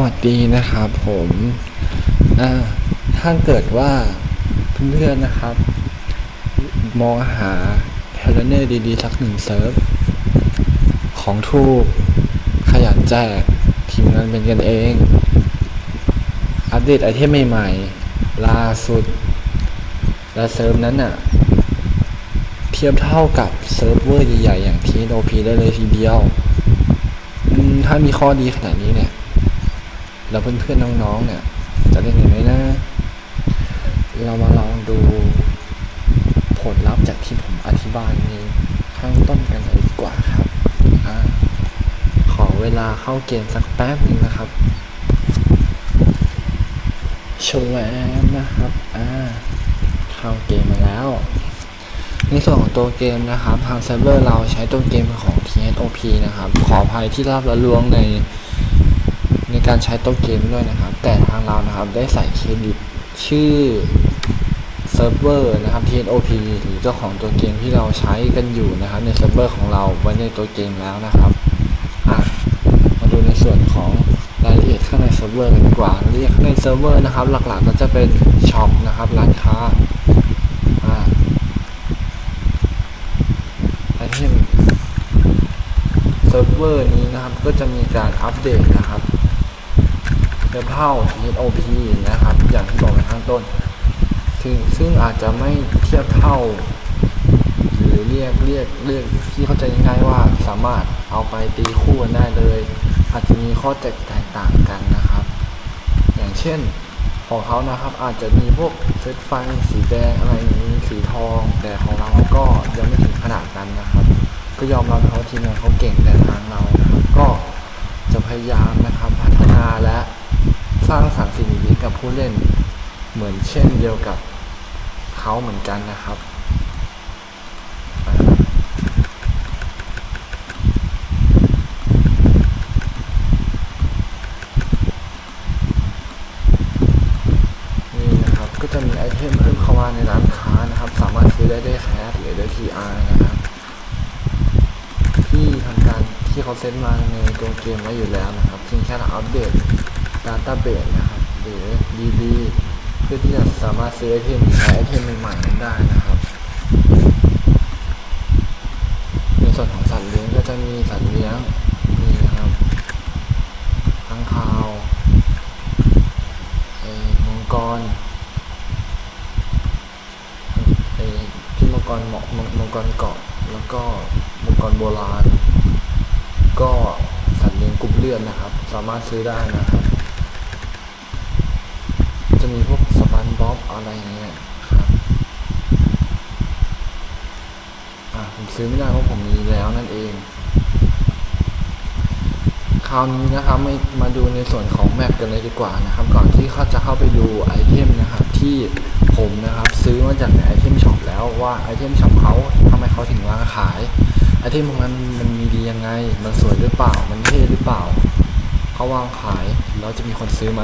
วัสดีนะครับผมถ้าเกิดว่าเพื่อนๆนะครับ มองหาแพลเนอร์ดีๆ สักหนึ่งเซิร์ฟ ของถูกขยันแจกทีมงานเป็นกันเอง อัปเดตไอเทมใหม่ๆล่าสุด และเซิร์ฟนั้นน่ะ เทียบเท่ากับเซิร์ฟเวอร์ใหญ่ๆ อย่าง TNOP ได้เลยทีเดียว ถ้ามีข้อดีขนาดนี้เนี่ย แล้วเพื่อนๆน้องๆเนี่ย จะเล่นยังไงนะ เรามาลองดูผลลัพธ์จากที่ผมอธิบายในข้างต้นกันเลยดีกว่าครับอขอเวลาเข้าเกมสักแป๊บหนึ่งนะครับโชว์แวมนะครับอ่าเข้าเกมมาแล้วในส่วนของตัวเกมนะครับทางเซิร์ฟเวอร์เราใช้ตัวเกมของ TSOP นะครับ ขออภัยที่รับละลวงใน การใช้โต๊ะเกมด้วยนะครับ แต่ทางเรานะครับได้ใส่เครดิตชื่อเซิร์ฟเวอร์นะครับ TNOP หรือเจ้าของตัวเกมที่เราใช้กันอยู่นะครับ ในเซิร์ฟเวอร์ของเราไว้ในตัวเกมแล้วนะครับมาดูในส่วนของรายละเอียดข้างในเซิร์ฟเวอร์กันดีกว่ารายละเอียดข้างในเซิร์ฟเวอร์นะครับ หลักๆก็จะเป็นช็อปนะครับร้านค้าไอเทมเซิร์ฟเวอร์นี้นะครับก็จะมีการอัปเดตนะครับ เทียบเท่า TSOP นะครับ อย่างที่บอกไปข้างต้น ซึ่งซึ่งอาจจะไม่เทียบเท่า หรือเรียกเรียกเรียกที่เข้าใจง่ายๆว่าสามารถเอาไปตีคู่กันได้เลย อาจจะมีข้อแตกต่างกันนะครับ อย่างเช่นของเขานะครับอาจจะมีพวกเซตไฟสีแดงอะไรอย่างนี้สีทอง แต่ของเราก็ยังไม่ถึงขนาดนั้นนะครับ ก็ยอมรับเขาทีมงานเขาเก่งแต่ทางเราก็จะพยายามนะครับพัฒนาและ ร้างสรรค์สิ่งดีๆกับผู้เล่น เหมือนเช่นเดียวกับเขาเหมือนกันนะครับนี่นะครับก็จะมีไอเทมเพิ่มเข้ามาในร้านค้านะครับ สามารถซื้อได้ด้วยแคสหรือด้วย TR นะครับ ที่ทำการที่เขาเซ็ตมาในตัวเกมไว้อยู่แล้วนะครับเพียงแค่เราอัปเดต Database นะครับ หรือ DB เพื่อที่จะสามารถซื้อไอเทมใช้ไอเทมใหม่ๆนั้นได้นะครับ ในส่วนของสัตว์เลี้ยงก็จะมีสัตว์เลี้ยงนี่นะครับข้งคาวไอมังกรไอที่มังกรเหมาะมังกรเกาะแล้วก็มังกรโบราณ ก็สัตว์เลี้ยงกรุ๊ปเลือดนะครับ สามารถซื้อได้นะครับ จะมีพวกสปันบ๊อบอะไรอย่างเงี้ยครับ อะผม ซื้อไม่ได้เพราะผมมีแล้วนั่นเอง คราวนี้นะครับไม่มาดูในส่วนของแมปกันเลยดีกว่านะครับ ก่อนที่เขาจะเข้าไปดูไอเทมนะครับที่ผมนะครับซื้อมาจากในไอเทมช็อปแล้วว่าไอเทมช็อปเขาทำไมเขาถึงวางขายไอเทมพวกนั้นมันมีดียังไง มันสวยหรือเปล่า มันเท่หรือเปล่า เขาวางขายแล้วจะมีคนซื้อไหม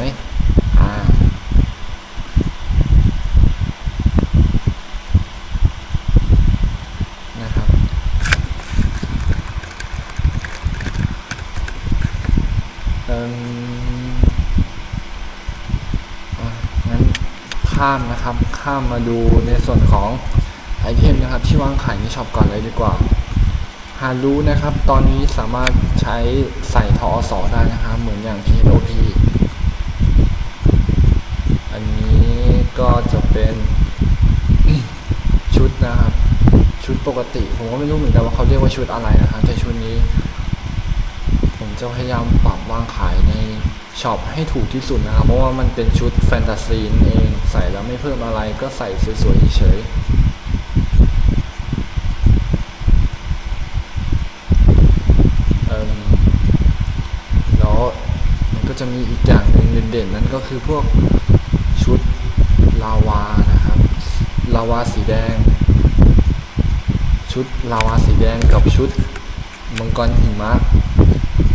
อ่า นะครับ เอิ่มอะงั้น ข้ามนะครับ ข้ามมาดูในส่วนของไอเทมนะครับ ที่วางขายในช็อปก่อนเลยดีกว่า หารู้นะครับ ตอนนี้สามารถใช้ใส่ทอสอได้นะครับ เหมือนอย่าง TOP อันนี้ก็จะเป็นชุดนะครับ ชุดปกติ ผมก็ไม่รู้เหมือนกันว่าเขาเรียกว่าชุดอะไรนะครับแต่ชุดนี้ ผมจะพยายามปรับวางขายใน ช็อปให้ถูกที่สุดนะครับ เพราะว่ามันเป็นชุดแฟนตาซีนเองใส่แล้วไม่เพิ่มอะไรก็ใส่สวยๆเฉยๆแล้วมันก็จะมีอีกอย่างหนึ่งเด่นๆ นั่นก็คือพวกชุดลาวานะครับ ลาวาสีแดง ชุดลาวาสีแดงกับชุดมังกรหิมะ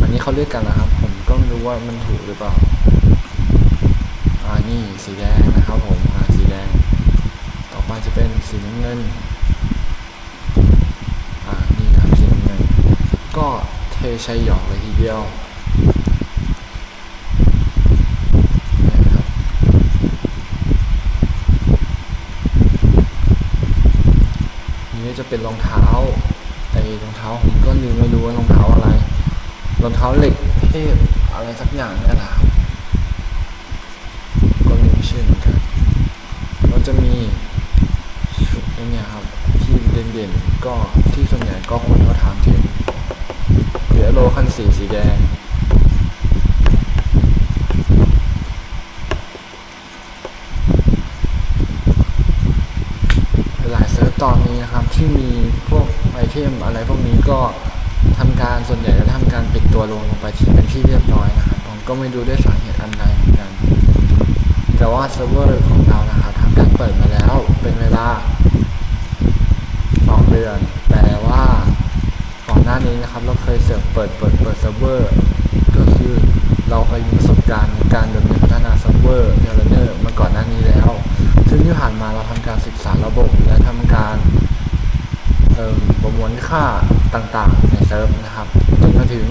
อันนี้เขาเรียกกันนะครับ ก็ไม่รู้ว่ามันถูกหรือเปล่า อ่านี่สีแดงนะครับผม อ่าสีแดง ต่อไปจะเป็นสีน้ำเงิน อ่านี่ครับสีน้ำเงิน ก็เทชัยหยอกเลยทีเดียวจะเป็นรองเท้าไอ้รองเท้าผมก็ลืมไม่รู้ว่ารองเท้าอะไร รองเท้าเหล็กเทพ อะไรสักอย่างเนี่ยแหละครับก็ลืมชื่อเหมือนกันก็จะมีชุดไอ้เนี่ยครับที่เด่นๆก็ที่ส่วนใหญ่ก็คนเขาถามถึงเดี๋ยวโลคันสีสีแดงหลายเซิร์ฟตอนนี้นะครับที่มีพวกไอเทมอะไรพวกนี้ก็ ทำการส่วนใหญ่จะทำการปิดตัวลงลงไปที่เป็นที่เรียบร้อยนะครับผมก็ไม่รู้ด้วยสาเหตุอันใดเหมือนกัน แต่ว่าเซิร์ฟเวอร์ของเรานะครับทำการเปิดมาแล้วเป็นเวลาสองเดือน แต่ว่าก่อนหน้านี้นะครับเราเคยเสิร์ฟเปิดเปิดเปิดเซิร์ฟเวอร์ก็คือเราเคยมีประสบการณ์การดำเนินพัฒนาเซิร์ฟเวอร์เนอร์เนอร์มาก่อนหน้านี้แล้ว ซึ่งที่ผ่านมาเราทำการศึกษาระบบและทำการประมวลค่าต่างๆ เติมนะครับจนมาถึง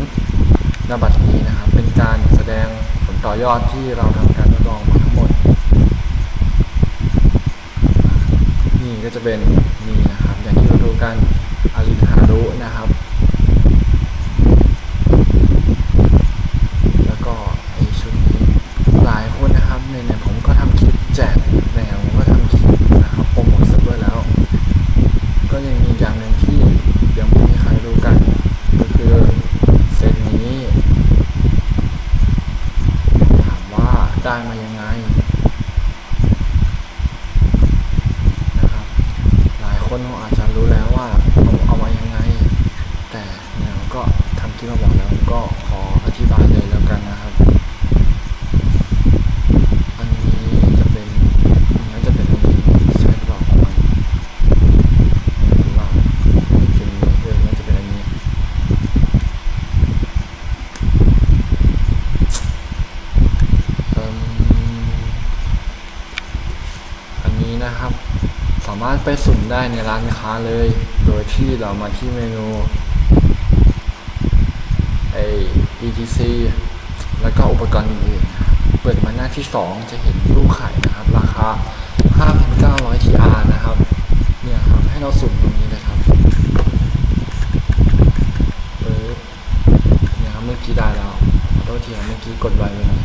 นบัตรนี้นะครับ เป็นการแสดงผลต่อยอดที่เราทำการทดลองมาทั้งหมด นี่ก็จะเป็นนี่นะครับ อย่างที่เราดูกันอารินฮารุนะครับ แล้วก็ไอชุดนี้หลายคนนะครับเนี่ยเนี่ยผมก็ทำคลิปแจกเนี่ยผมก็ทำคลิปนะครับโปรโมทเซิร์ฟเวอร์แล้ว ก็ยังมีอย่างหนึ่งที่ยังไม่มีใครรู้กัน ก็คือเซตนี้ ถามว่าได้มายังไงนะครับ หลายคนอาจจะรู้แล้วว่าเอาเอามายังไง แต่เนี่ยเราก็ทำคลิปมาบอกแล้วก็ขออธิบายเลยแล้วกันนะครับ อันนี้จะเป็นน่าจะเป็นอันนี้ใช่หรือเปล่าของมันหรือว่าเป็นเออน่าจะเป็นอันนี้ เอิ่มอันนี้นะครับ สามารถ ไปสุ่มได้ในร้านค้าเลย โดยที่เรามาที่เมนูไอ etc แล้วก็อุปกรณ์อื่นๆ เปิดมาหน้าที่ 2 จะเห็นรูปไข่นะครับ ราคา 5,900 TR นะครับ เนี่ยครับ ให้เราสุ่มตรงนี้เลยครับปึ๊บเนี่ยครับเมื่อกี้ได้แล้วขอโทษทีเมื่อกี้กดไวไปหน่อย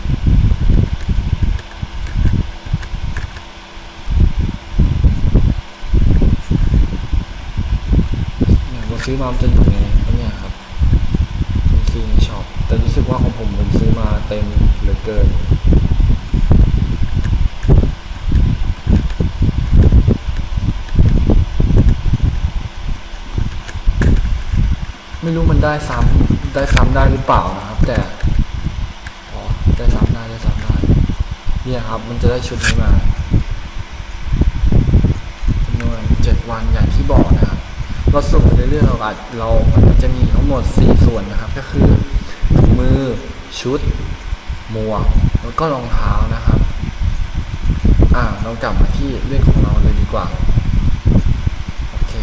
เนี่ยผม ซื้อมามันจะอยู่ในไอ้เนี่ยครับเป็นซีในช็อปแต่รู้สึกว่าของผมผมซื้อมาเต็มเหลือเกินไม่รู้มันได้ซ้ำได้ซ้ำได้หรือเปล่านะครับ แต่อ๋อได้ซ้ำได้ได้ซ้ำได้เนี่ยครับ มันจะได้ชุดนี้มาจำนวนเจ็ดวันอย่างที่บอกนะ เราสุ่มไปเรื่อยๆเราอาจเราจะมีทั้งหมด 4 ส่วนนะครับ ก็คือถุงมือชุด หมวกแล้วก็รองเท้านะครับอ่าเรากลับมาที่เรื่องของเราเลยดีกว่าโอเค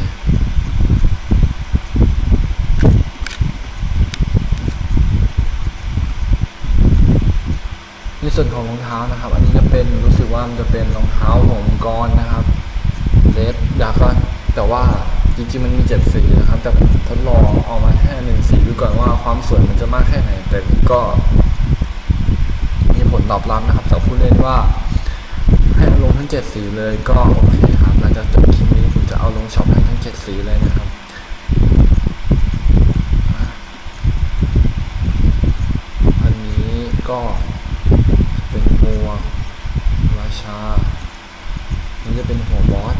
ในส่วนของรองเท้านะครับ อันนี้จะเป็นรู้สึกว่ามันจะเป็นรองเท้าขององกรนะครับ เลดดาก็แต่ว่า จริงๆมันมีเจ็ดสีนะครับ แต่ผมทดลองเอามาแค่หนึ่งสีดูก่อนว่าความสวยมันจะมากแค่ไหน แต่ก็มีผลตอบรับนะครับจากผู้เล่นว่าให้ลงทั้งเจ็ดสีเลยก็โอเคครับหลังจากจบคลิปนี้ผมจะเอาลงช็อปให้ทั้งเจ็ดสีเลยนะครับอันนี้ก็เป็นหัวราชาอันนี้จะเป็นหัวบอส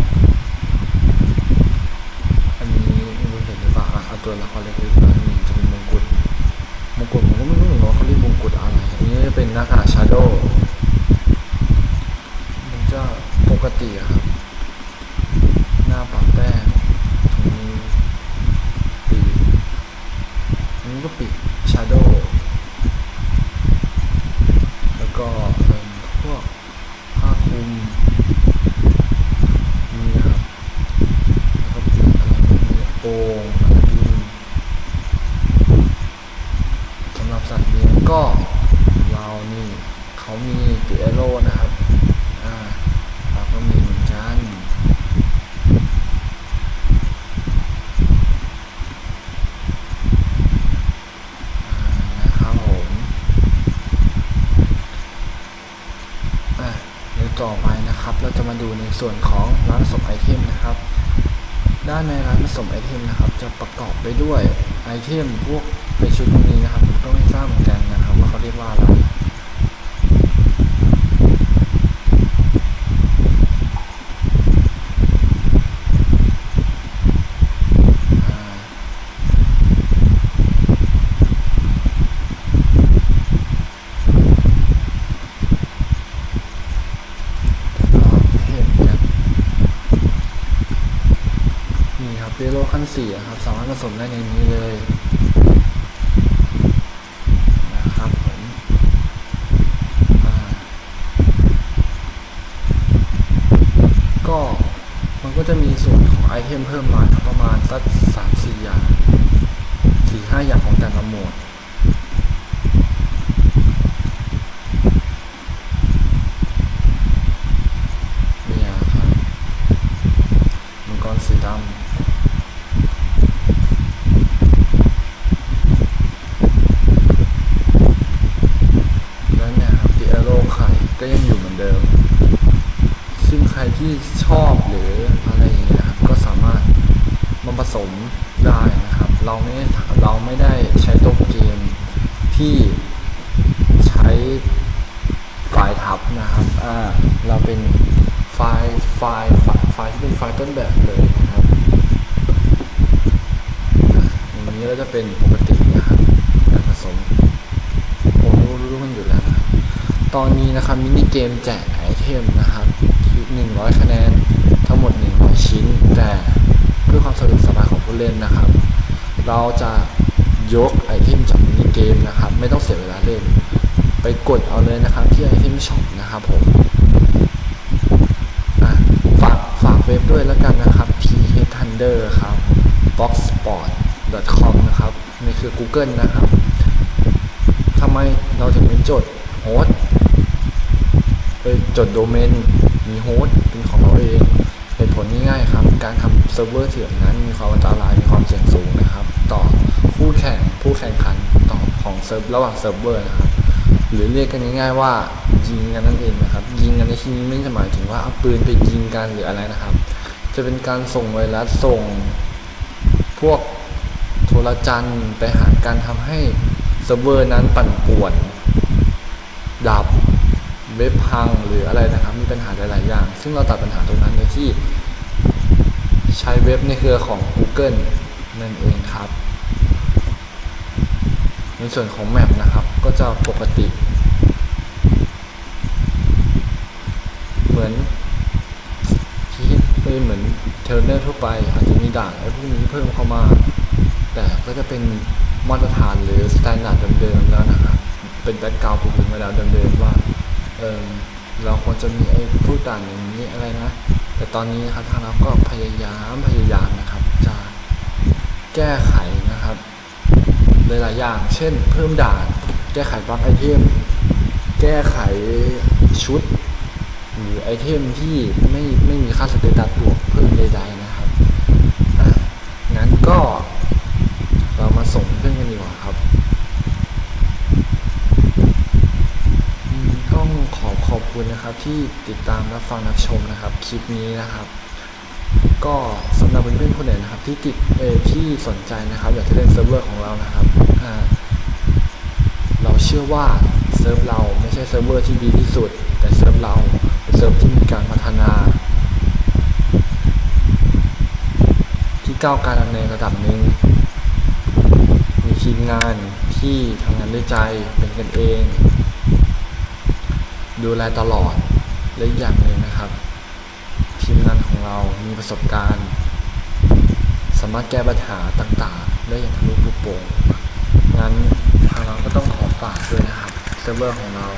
อันนี้ไม่รู้เห็นหรือเปล่าอะเอาตัวละครเล็กๆมาอันนี้จะเป็นมงกุฎ มงกุฎผมก็ไม่รู้เหมือนกันว่าเขาเรียกมงกุฎอะไร อันนี้จะเป็นหน้ากากชาโดว์มันจะปกติอะครับ หน้าปากแป้งตรงนี้ปีกอันนี้ก็ปีกชาโดว์ แล้วก็เป็นพวกผ้าคลุมนี่นะครับ แล้วก็ปีกอะไรพวกนี้โป่งอะไรพวกนี้สำหรับสัตว์เลี้ยงก็เรานี่เขามีปีเอโรนะครับ อ่าเราก็มีเหมือนกัน ครับ เราจะมาดูในส่วนของร้านผสมไอเทมนะครับ ด้านในร้านผสมไอเทมนะครับ จะประกอบไปด้วยไอเทมพวกเป็นชุดพวกนี้นะครับผมก็ไม่ทราบเหมือนกันนะครับ ว่าเขาเรียกว่าอะไรอ่า เห็นครับ เบเปโลขั้นสี่ครับ สามารถผสมได้ในนี้เลยนะครับผมก็มันก็จะมีส่วนของไอเทมเพิ่มมาครับประมาณสักสามสี่อย่างสี่ห้าอย่างของแต่ละหมวด เนี่ยครับมังกรสีดำแล้วเนี่ยครับดิเอโรไข่ก็ยังอยู่เหมือนเดิม ซึ่งใครที่ชอบหรืออะไรอย่างเงี้ยครับ ก็สามารถมาผสมได้นะครับ เราไม่ได้เราไม่ได้ใช้ตัวเกมที่ใช้ ไฟล์ทับ นะครับอ่าเราเป็นไฟล์ไฟล์ไฟล์ที่เป็นไฟล์ต้นแบบเลยนะครับอะอย่างนี้ก็จะเป็นปกตินะครับการผสมผมรู้รู้มันอยู่แล้วนะตอนนี้นะครับมินิเกมแจกไอเทมนะครับคือ100 คะแนนทั้งหมด 100 ชิ้น แต่เพื่อความสะดวกสบายของผู้เล่นนะครับ เราจะยกไอเทมจากมินิเกมนะครับ ไม่ต้องเสียเวลาเล่น ไปกดเอาเลยนะครับที่ไอเทมช็อปนะครับผมฝากฝากเว็บด้วยแล้วกันนะครับ p h thunder ครับ boxsport.com นะครับนี่คือ Google นะครับทำไมเราถึงไม่จดโฮสต์เอ้ยจดโดเมนมีโฮสต์เป็นของเราเองเหตุผลง่ายๆครับ การทำเซิร์ฟเวอร์เถื่อนนั้นมีความอันตรายมีความเสี่ยงสูงนะครับ ต่อคู่แข่งผู้แข่งขันต่อของเซิร์ฟระหว่างเซิร์ฟเวอร์นะครับ หรือเรียกกันง่าย ๆ ว่ายิงกันนั่นเองนะครับ ยิงกันในที่นี้ไม่ได้หมายถึงว่าเอาปืนไปยิงกันหรืออะไรนะครับ จะเป็นการส่งไวรัสส่ง พวกโทรจันไปหาการทำให้เซิร์ฟเวอร์นั้นปั่นป่วน ดับเว็บพังหรืออะไรนะครับมีปัญหาหลาย ๆ อย่าง ซึ่งเราตัดปัญหาตรงนั้นโดยที่ใช้เว็บในเครือของ Google นั่นเองครับ ในส่วนของแมปนะครับก็จะปกติ เหมือนที่เป็นเหมือนเทอร์เนอร์ทั่วไป อาจจะมีด่านอะไรพวกนี้เพิ่มเข้ามา แต่ก็จะเป็นมาตรฐานหรือสแตนดาร์ดเดิมๆแล้วนะครับ เป็นแบ็กกราวด์ปลูกมาแล้วเดิมๆว่าเออเราควรจะมีไอ้พูดด่านอย่างนี้อะไรนะ แต่ตอนนี้นะครับทางเราก็พยายามพยายามนะครับ จะแก้ไข ลายๆอย่าง เช่น เพิ่มด่าน แก้ไขบั๊กไอเทม แก้ไขชุด หรือไอเทมที่ไม่ไม่มีค่าสเตตัสบวกเพิ่มใดๆนะครับงั้นก็เรามาส่งเพื่อนกันดีกว่าครับต้องขอขอบคุณนะครับที่ติดตามรับฟังรับชมนะครับ คลิปนี้นะครับ ก็สำหรับเพื่อน ที่ติดเอที่สนใจนะครับอยากจะเล่นเซิร์ฟเวอร์ของเรานะครับเราเชื่อว่าเซิร์ฟเราไม่ใช่เซิร์ฟเวอร์ที่ดีที่สุด แต่เซิร์ฟเราเป็นเซิร์ฟที่มีการพัฒนา ที่ก้าวการในระดับหนึ่งมีทีมงานที่ทำงานด้วยใจเป็นกันเอง ดูแลตลอดและอีกอย่างหนึ่งนะครับ ทีมงานของเรามีประสบการณ์ สามารถแก้ปัญหาต่างๆ ได้อย่างทะลุปลุโปร่งงั้นทางเราก็ต้องขอฝากด้วยนะครับเซิร์ฟเวอร์ของเรา